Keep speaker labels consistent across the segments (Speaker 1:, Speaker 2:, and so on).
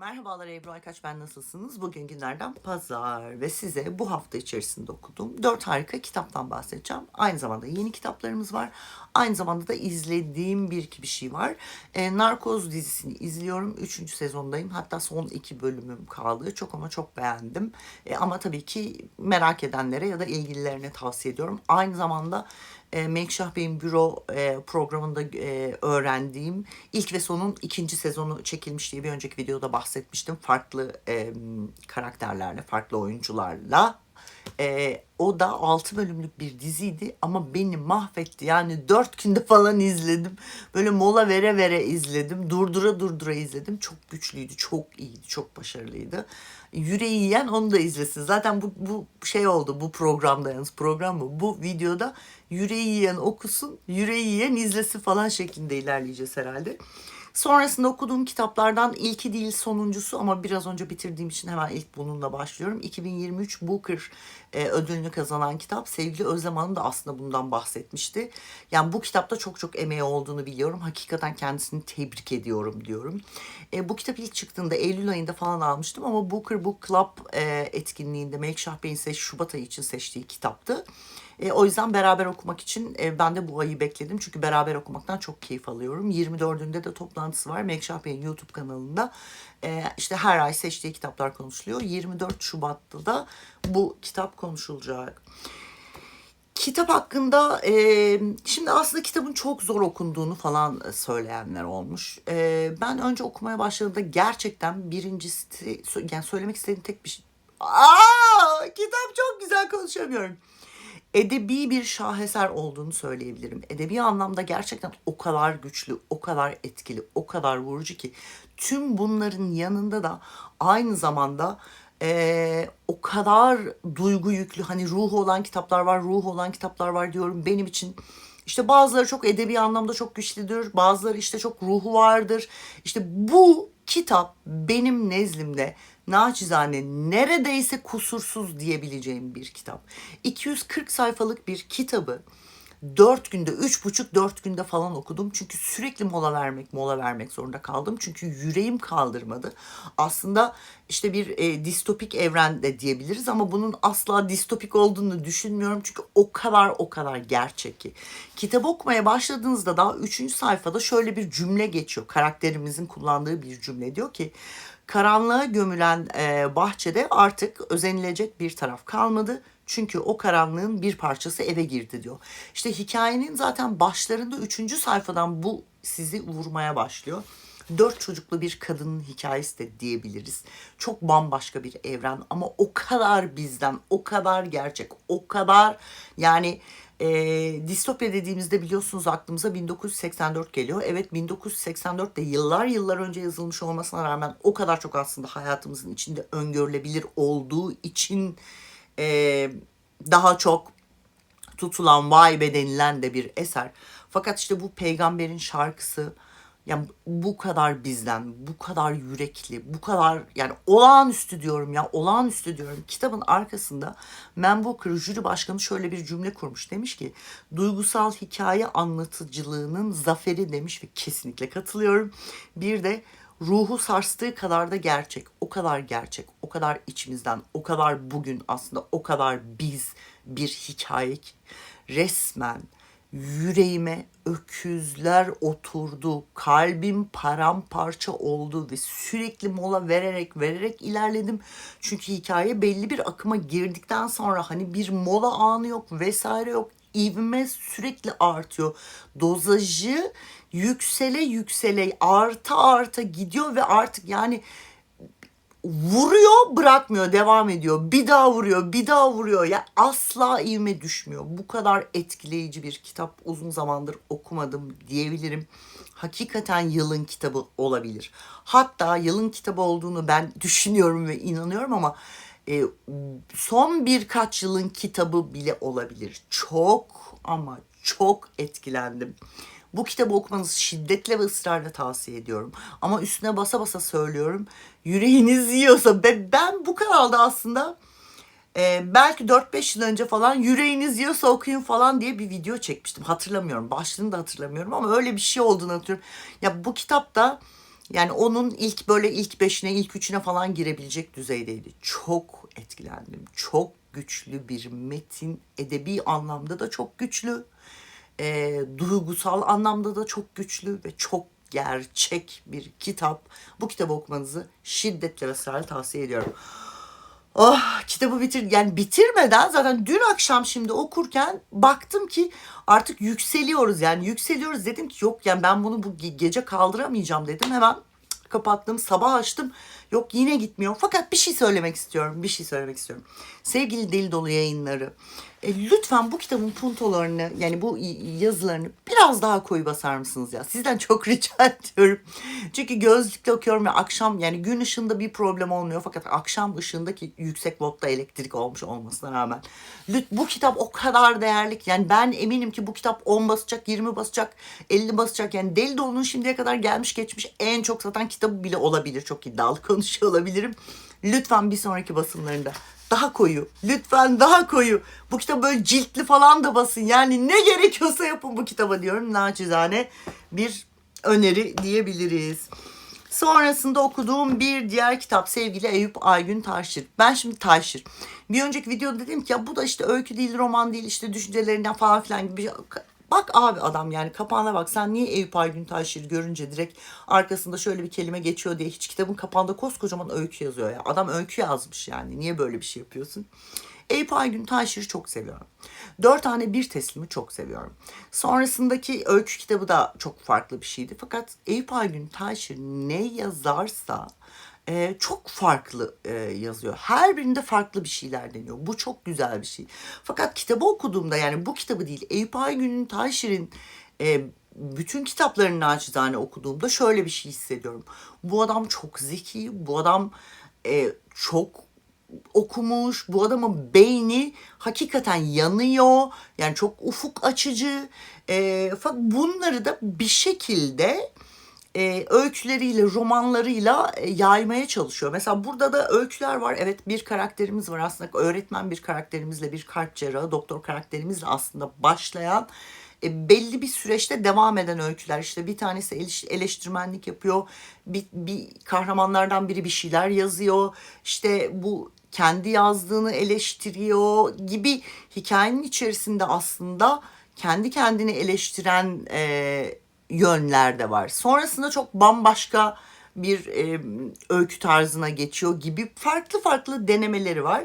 Speaker 1: Merhabalar Ebru Aykaç ben nasılsınız? Bugün günlerden pazar ve size bu hafta içerisinde okuduğum dört harika kitaptan bahsedeceğim. Aynı zamanda yeni kitaplarımız var. Aynı zamanda da izlediğim bir iki bir şey var. E, Narkoz dizisini izliyorum. Üçüncü sezondayım. Hatta son iki bölümüm kaldı. Çok ama çok beğendim. E, ama tabii ki merak edenlere ya da ilgililerine tavsiye ediyorum. Aynı zamanda e, Melikşah Bey'in büro e, programında e, öğrendiğim ilk ve sonun ikinci sezonu çekilmiş diye bir önceki videoda bahsetmiştim. Farklı e, karakterlerle, farklı oyuncularla. E, o da 6 bölümlük bir diziydi ama beni mahvetti. Yani 4 günde falan izledim. Böyle mola vere vere izledim. Durdura durdura izledim. Çok güçlüydü, çok iyiydi, çok başarılıydı. Yüreği yiyen onu da izlesin. Zaten bu, bu şey oldu bu programda yalnız program mı? Bu videoda yüreği yiyen okusun, yüreği yiyen izlesin falan şeklinde ilerleyeceğiz herhalde. Sonrasında okuduğum kitaplardan ilki değil sonuncusu ama biraz önce bitirdiğim için hemen ilk bununla başlıyorum. 2023 Booker e, ödülünü kazanan kitap. Sevgili Özlem Hanım da aslında bundan bahsetmişti. Yani bu kitapta çok çok emeği olduğunu biliyorum. Hakikaten kendisini tebrik ediyorum diyorum. E, bu kitap ilk çıktığında Eylül ayında falan almıştım ama Booker Book Club e, etkinliğinde Melikşah Bey'in seç, Şubat ayı için seçtiği kitaptı. E, o yüzden beraber okumak için e, ben de bu ayı bekledim. Çünkü beraber okumaktan çok keyif alıyorum. 24'ünde de toplantısı var. Melikşah Bey'in YouTube kanalında. E, işte her ay seçtiği kitaplar konuşuluyor. 24 Şubat'ta da bu kitap konuşulacak. Kitap hakkında e, şimdi aslında kitabın çok zor okunduğunu falan söyleyenler olmuş. E, ben önce okumaya başladığımda gerçekten birincisi yani söylemek istediğim tek bir şey. Aa, kitap çok güzel konuşamıyorum edebi bir şaheser olduğunu söyleyebilirim. Edebi anlamda gerçekten o kadar güçlü, o kadar etkili, o kadar vurucu ki tüm bunların yanında da aynı zamanda eee, o kadar duygu yüklü hani ruhu olan kitaplar var, ruhu olan kitaplar var diyorum. Benim için işte bazıları çok edebi anlamda çok güçlüdür, bazıları işte çok ruhu vardır. İşte bu kitap benim nezdimde naçizane neredeyse kusursuz diyebileceğim bir kitap. 240 sayfalık bir kitabı 4 günde, 3,5-4 günde falan okudum. Çünkü sürekli mola vermek, mola vermek zorunda kaldım. Çünkü yüreğim kaldırmadı. Aslında işte bir e, distopik evren de diyebiliriz ama bunun asla distopik olduğunu düşünmüyorum. Çünkü o kadar o kadar gerçek ki. Kitabı okumaya başladığınızda daha 3. sayfada şöyle bir cümle geçiyor. Karakterimizin kullandığı bir cümle diyor ki karanlığa gömülen e, bahçede artık özenilecek bir taraf kalmadı. Çünkü o karanlığın bir parçası eve girdi diyor. İşte hikayenin zaten başlarında üçüncü sayfadan bu sizi vurmaya başlıyor. Dört çocuklu bir kadının hikayesi de diyebiliriz. Çok bambaşka bir evren ama o kadar bizden, o kadar gerçek, o kadar yani e, distopya dediğimizde biliyorsunuz aklımıza 1984 geliyor. Evet 1984 de yıllar yıllar önce yazılmış olmasına rağmen o kadar çok aslında hayatımızın içinde öngörülebilir olduğu için e, daha çok tutulan vay be denilen de bir eser. Fakat işte bu peygamberin şarkısı yani bu kadar bizden, bu kadar yürekli, bu kadar yani olağanüstü diyorum ya olağanüstü diyorum. Kitabın arkasında Man Booker jüri başkanı şöyle bir cümle kurmuş. Demiş ki duygusal hikaye anlatıcılığının zaferi demiş ve kesinlikle katılıyorum. Bir de ruhu sarstığı kadar da gerçek. O kadar gerçek, o kadar içimizden, o kadar bugün aslında o kadar biz bir hikaye resmen yüreğime öküzler oturdu. Kalbim paramparça oldu ve sürekli mola vererek vererek ilerledim. Çünkü hikaye belli bir akıma girdikten sonra hani bir mola anı yok vesaire yok. İvme sürekli artıyor. Dozajı yüksele yüksele arta arta gidiyor ve artık yani vuruyor bırakmıyor devam ediyor. Bir daha vuruyor bir daha vuruyor. Ya asla ivme düşmüyor. Bu kadar etkileyici bir kitap uzun zamandır okumadım diyebilirim. Hakikaten yılın kitabı olabilir. Hatta yılın kitabı olduğunu ben düşünüyorum ve inanıyorum ama e, son birkaç yılın kitabı bile olabilir. Çok ama çok etkilendim. Bu kitabı okumanızı şiddetle ve ısrarla tavsiye ediyorum. Ama üstüne basa basa söylüyorum. Yüreğiniz yiyorsa ben, ben bu kanalda aslında e, belki 4-5 yıl önce falan yüreğiniz yiyorsa okuyun falan diye bir video çekmiştim. Hatırlamıyorum. Başlığını da hatırlamıyorum ama öyle bir şey olduğunu hatırlıyorum. Ya bu kitapta Yani onun ilk böyle ilk beşine, ilk üçüne falan girebilecek düzeydeydi. Çok etkilendim. Çok güçlü bir metin. Edebi anlamda da çok güçlü. Ee, duygusal anlamda da çok güçlü ve çok gerçek bir kitap. Bu kitabı okumanızı şiddetle ve ısrarla tavsiye ediyorum. Oh kitabı bitir yani bitirmeden zaten dün akşam şimdi okurken baktım ki artık yükseliyoruz. Yani yükseliyoruz dedim ki yok yani ben bunu bu ge- gece kaldıramayacağım. dedim. Hemen kapattım sabah açtım. Yok yine gitmiyor. Fakat bir şey söylemek istiyorum bir şey söylemek istiyorum. Sevgili deli dolu yayınları e, lütfen bu kitabın puntolarını yani bu yazılarını biraz daha koyu basar mısınız ya? Sizden çok rica ediyorum. Çünkü gözlükle okuyorum ve akşam yani gün ışığında bir problem olmuyor. Fakat akşam ışığındaki yüksek voltta elektrik olmuş olmasına rağmen. Bu kitap o kadar değerli ki yani ben eminim ki bu kitap 10 basacak 20 basacak 50 basacak. Yani Deli Dolu'nun şimdiye kadar gelmiş geçmiş en çok satan kitabı bile olabilir. Çok iddialı konuşuyor olabilirim. Lütfen bir sonraki basımlarında daha koyu. Lütfen daha koyu. Bu kitap böyle ciltli falan da basın. Yani ne gerekiyorsa yapın bu kitaba diyorum. Naçizane bir öneri diyebiliriz. Sonrasında okuduğum bir diğer kitap sevgili Eyüp Aygün Taşır. Ben şimdi Taşır. Bir önceki videoda dedim ki ya bu da işte öykü değil, roman değil, işte düşüncelerinden falan filan gibi. Bak abi adam yani kapağına bak sen niye Eyüp Aygün Taşir görünce direkt arkasında şöyle bir kelime geçiyor diye hiç kitabın kapağında koskocaman öykü yazıyor ya. Adam öykü yazmış yani niye böyle bir şey yapıyorsun? Eyüp Aygün Taşir'i çok seviyorum. Dört tane bir teslimi çok seviyorum. Sonrasındaki öykü kitabı da çok farklı bir şeydi. Fakat Eyüp Aygün Taşir ne yazarsa e, çok farklı e, yazıyor. Her birinde farklı bir şeyler deniyor. Bu çok güzel bir şey. Fakat kitabı okuduğumda yani bu kitabı değil Eyüp Aygün'ün Taşir'in e, bütün kitaplarını naçizane okuduğumda şöyle bir şey hissediyorum. Bu adam çok zeki, bu adam e, çok okumuş. Bu adamın beyni hakikaten yanıyor. Yani çok ufuk açıcı. E, fakat bunları da bir şekilde e, öyküleriyle, romanlarıyla e, yaymaya çalışıyor. Mesela burada da öyküler var. Evet bir karakterimiz var aslında. Öğretmen bir karakterimizle, bir kalp cerrahı, doktor karakterimizle aslında başlayan e, belli bir süreçte devam eden öyküler. İşte bir tanesi eleş- eleştirmenlik yapıyor. Bir, bir kahramanlardan biri bir şeyler yazıyor. İşte bu kendi yazdığını eleştiriyor gibi hikayenin içerisinde aslında kendi kendini eleştiren e, yönler de var. Sonrasında çok bambaşka bir e, öykü tarzına geçiyor gibi farklı farklı denemeleri var.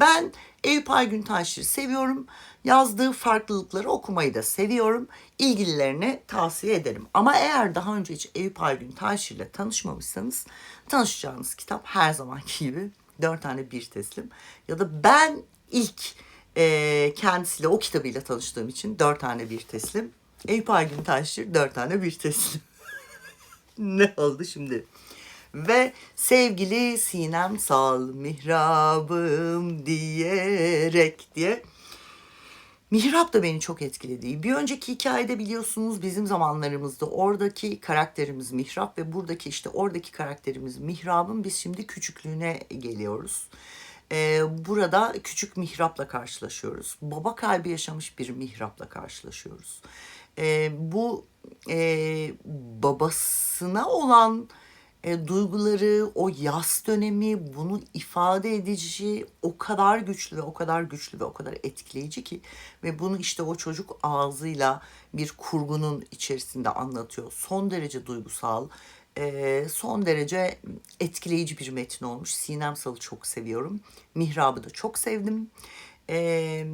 Speaker 1: Ben Eyüp Aygün Taşir'i seviyorum. Yazdığı farklılıkları okumayı da seviyorum. İlgililerine tavsiye ederim. Ama eğer daha önce hiç Eyüp Aygün Taşir'le tanışmamışsanız tanışacağınız kitap her zamanki gibi dört tane bir teslim. Ya da ben ilk e, kendisiyle o kitabıyla tanıştığım için dört tane bir teslim. Eyüp Taşir dört tane bir teslim. ne oldu şimdi? Ve sevgili Sinem Sal mihrabım diyerek diye Mihrap da beni çok etkiledi. Bir önceki hikayede biliyorsunuz bizim zamanlarımızda oradaki karakterimiz Mihrap ve buradaki işte oradaki karakterimiz Mihrap'ın biz şimdi küçüklüğüne geliyoruz. Ee, burada küçük Mihrap'la karşılaşıyoruz. Baba kalbi yaşamış bir Mihrap'la karşılaşıyoruz. Ee, bu e, babasına olan e, duyguları, o yas dönemi, bunu ifade edici o kadar güçlü ve o kadar güçlü ve o kadar etkileyici ki ve bunu işte o çocuk ağzıyla bir kurgunun içerisinde anlatıyor. Son derece duygusal, e, son derece etkileyici bir metin olmuş. Sinem Sal'ı çok seviyorum. Mihrab'ı da çok sevdim. E,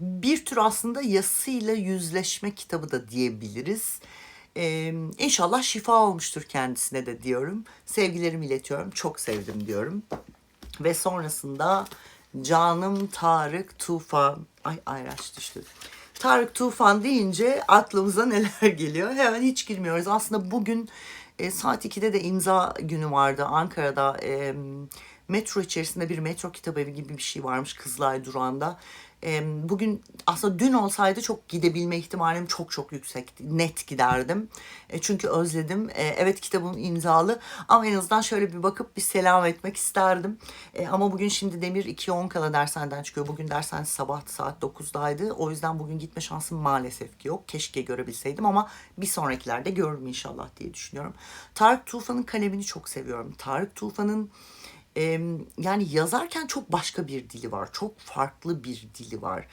Speaker 1: bir tür aslında yasıyla yüzleşme kitabı da diyebiliriz. Ee, inşallah şifa olmuştur kendisine de diyorum. Sevgilerimi iletiyorum. Çok sevdim diyorum. Ve sonrasında canım Tarık Tufan. Ay ayraç düştü. Tarık Tufan deyince aklımıza neler geliyor? Hemen hiç girmiyoruz. Aslında bugün e, saat 2'de de imza günü vardı Ankara'da. E, metro içerisinde bir metro kitabevi gibi bir şey varmış Kızılay Durağı'nda. E, bugün aslında dün olsaydı çok gidebilme ihtimalim çok çok yüksek. Net giderdim. E, çünkü özledim. E, evet kitabım imzalı ama en azından şöyle bir bakıp bir selam etmek isterdim. E, ama bugün şimdi Demir 2'ye 10 kala dershaneden çıkıyor. Bugün dershane sabah saat 9'daydı. O yüzden bugün gitme şansım maalesef ki yok. Keşke görebilseydim ama bir sonrakilerde görürüm inşallah diye düşünüyorum. Tarık Tufan'ın kalemini çok seviyorum. Tarık Tufan'ın e, yani yazarken çok başka bir dili var. Çok farklı bir dili var.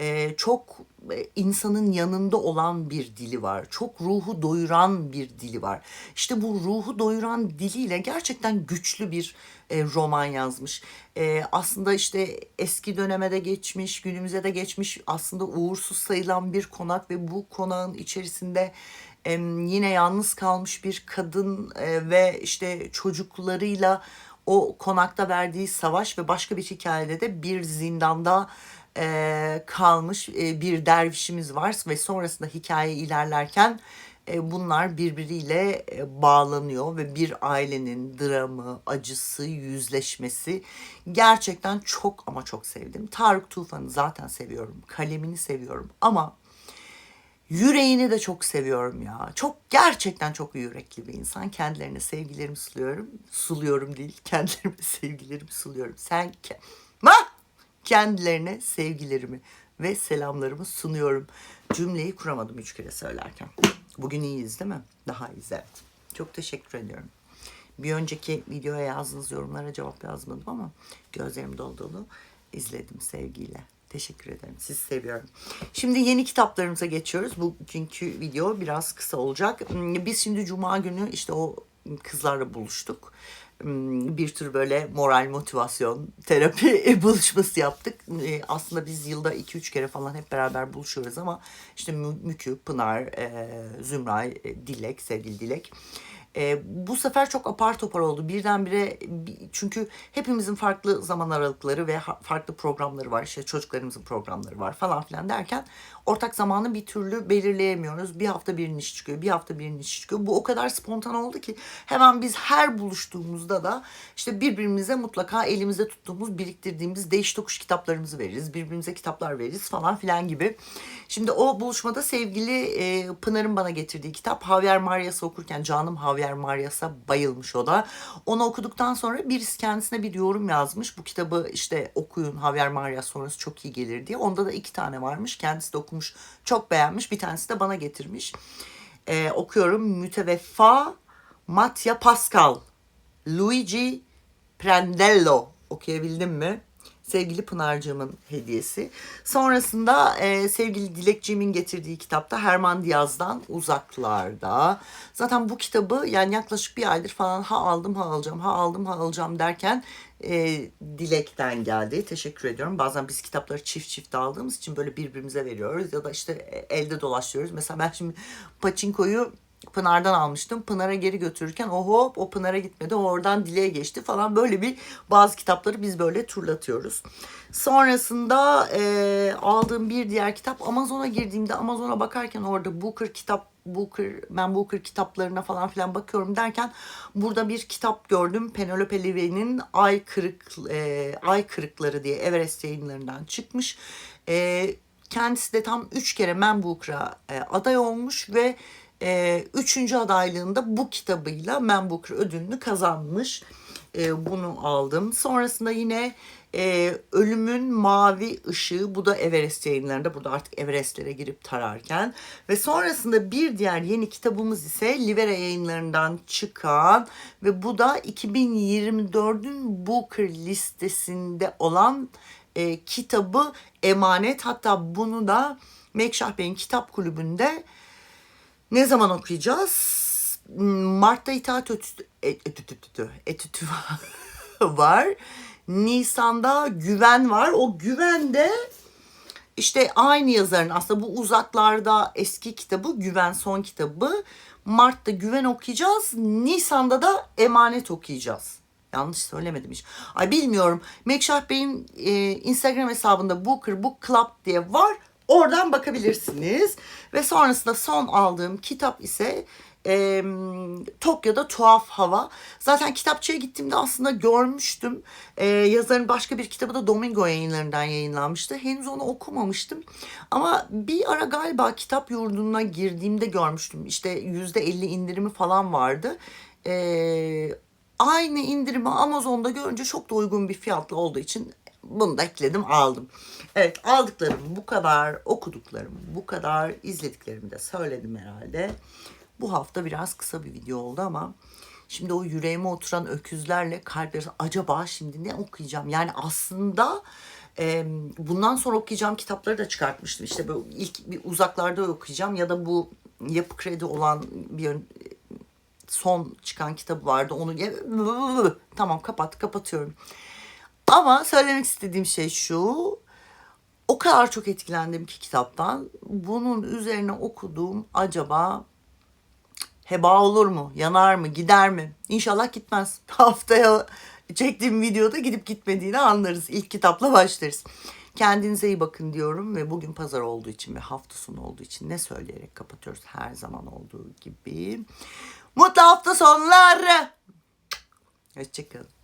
Speaker 1: E, çok e, insanın yanında olan bir dili var. Çok ruhu doyuran bir dili var. İşte bu ruhu doyuran diliyle gerçekten güçlü bir e, roman yazmış. E, aslında işte eski döneme de geçmiş, günümüze de geçmiş aslında uğursuz sayılan bir konak ve bu konağın içerisinde em, yine yalnız kalmış bir kadın e, ve işte çocuklarıyla o konakta verdiği savaş ve başka bir hikayede de bir zindanda e, kalmış e, bir dervişimiz var ve sonrasında hikaye ilerlerken e, bunlar birbiriyle e, bağlanıyor ve bir ailenin dramı, acısı, yüzleşmesi gerçekten çok ama çok sevdim. Tarık Tufan'ı zaten seviyorum, kalemini seviyorum ama Yüreğini de çok seviyorum ya. Çok gerçekten çok yürekli bir insan. Kendilerine sevgilerimi suluyorum. Suluyorum değil. Kendilerime sevgilerimi suluyorum. Sen ke Ma! kendilerine sevgilerimi ve selamlarımı sunuyorum. Cümleyi kuramadım üç kere söylerken. Bugün iyiyiz değil mi? Daha iyiyiz evet. Çok teşekkür ediyorum. Bir önceki videoya yazdığınız yorumlara cevap yazmadım ama gözlerim dolu dolu izledim sevgiyle. Teşekkür ederim. Sizi seviyorum. Şimdi yeni kitaplarımıza geçiyoruz. Bugünkü video biraz kısa olacak. Biz şimdi Cuma günü işte o kızlarla buluştuk. Bir tür böyle moral motivasyon terapi buluşması yaptık. Aslında biz yılda 2-3 kere falan hep beraber buluşuyoruz ama işte Mükü, Pınar, e, Zümray, e, Dilek, sevgili Dilek e, bu sefer çok apar topar oldu. Birdenbire çünkü hepimizin farklı zaman aralıkları ve farklı programları var. İşte çocuklarımızın programları var falan filan derken ortak zamanı bir türlü belirleyemiyoruz. Bir hafta birinin işi çıkıyor, bir hafta birinin işi çıkıyor. Bu o kadar spontan oldu ki hemen biz her buluştuğumuzda da işte birbirimize mutlaka elimizde tuttuğumuz, biriktirdiğimiz değiş tokuş kitaplarımızı veririz. Birbirimize kitaplar veririz falan filan gibi. Şimdi o buluşmada sevgili e, Pınar'ın bana getirdiği kitap Javier Marias'ı okurken canım Javier Marias'a bayılmış o da. Onu okuduktan sonra birisi kendisine bir yorum yazmış. Bu kitabı işte okuyun Javier Marias sonrası çok iyi gelir diye. Onda da iki tane varmış. Kendisi de okumuş. Çok beğenmiş. Bir tanesi de bana getirmiş. Ee, okuyorum. Müteveffa Mattia Pascal. Luigi Prandello. Okuyabildim mi? Sevgili Pınar'cığımın hediyesi. Sonrasında e, sevgili Dilekciğimin getirdiği kitapta Herman Diaz'dan Uzaklarda. Zaten bu kitabı yani yaklaşık bir aydır falan ha aldım ha alacağım ha aldım ha alacağım derken e, Dilek'ten geldi. Teşekkür ediyorum. Bazen biz kitapları çift çift aldığımız için böyle birbirimize veriyoruz ya da işte e, elde dolaşıyoruz. Mesela ben şimdi Paçinko'yu Pınar'dan almıştım. Pınar'a geri götürürken o hop o Pınar'a gitmedi. Oradan Dile'ye geçti falan. Böyle bir bazı kitapları biz böyle turlatıyoruz. Sonrasında e, aldığım bir diğer kitap Amazon'a girdiğimde Amazon'a bakarken orada Booker kitap Booker, ben Booker kitaplarına falan filan bakıyorum derken burada bir kitap gördüm. Penelope Levy'nin Ay Kırık e, Ay Kırıkları diye Everest yayınlarından çıkmış. E, kendisi de tam üç kere Man Booker'a e, aday olmuş ve e, üçüncü adaylığında bu kitabıyla Man Booker ödülünü kazanmış. E, bunu aldım. Sonrasında yine e, Ölümün Mavi Işığı bu da Everest yayınlarında. Burada artık Everest'lere girip tararken. Ve sonrasında bir diğer yeni kitabımız ise Livera yayınlarından çıkan ve bu da 2024'ün Booker listesinde olan e, kitabı Emanet. Hatta bunu da Mekşah Bey'in kitap kulübünde ne zaman okuyacağız? Mart'ta itaat etütü, etütü, etütü var. Nisan'da güven var. O güven de işte aynı yazarın aslında bu uzaklarda eski kitabı Güven son kitabı. Mart'ta Güven okuyacağız. Nisan'da da Emanet okuyacağız. Yanlış söylemedim hiç. Ay bilmiyorum. Mekşah Bey'in e, Instagram hesabında Booker Book Club diye var. Oradan bakabilirsiniz. Ve sonrasında son aldığım kitap ise e, Tokyo'da Tuhaf Hava. Zaten kitapçıya gittiğimde aslında görmüştüm. E, yazarın başka bir kitabı da Domingo yayınlarından yayınlanmıştı. Henüz onu okumamıştım. Ama bir ara galiba kitap yurduna girdiğimde görmüştüm. İşte yüzde elli indirimi falan vardı. E, aynı indirimi Amazon'da görünce çok da uygun bir fiyatlı olduğu için bunu da ekledim aldım. Evet aldıklarım bu kadar, okuduklarım bu kadar, izlediklerimi de söyledim herhalde. Bu hafta biraz kısa bir video oldu ama şimdi o yüreğime oturan öküzlerle kalp acaba şimdi ne okuyacağım? Yani aslında e, bundan sonra okuyacağım kitapları da çıkartmıştım. İşte böyle ilk bir uzaklarda okuyacağım ya da bu yapı kredi olan bir son çıkan kitabı vardı. Onu tamam kapat kapatıyorum. Ama söylemek istediğim şey şu. O kadar çok etkilendim ki kitaptan. Bunun üzerine okuduğum acaba heba olur mu? Yanar mı? Gider mi? İnşallah gitmez. Haftaya çektiğim videoda gidip gitmediğini anlarız. İlk kitapla başlarız. Kendinize iyi bakın diyorum ve bugün pazar olduğu için ve hafta sonu olduğu için ne söyleyerek kapatıyoruz her zaman olduğu gibi. Mutlu hafta sonları. Hoşçakalın.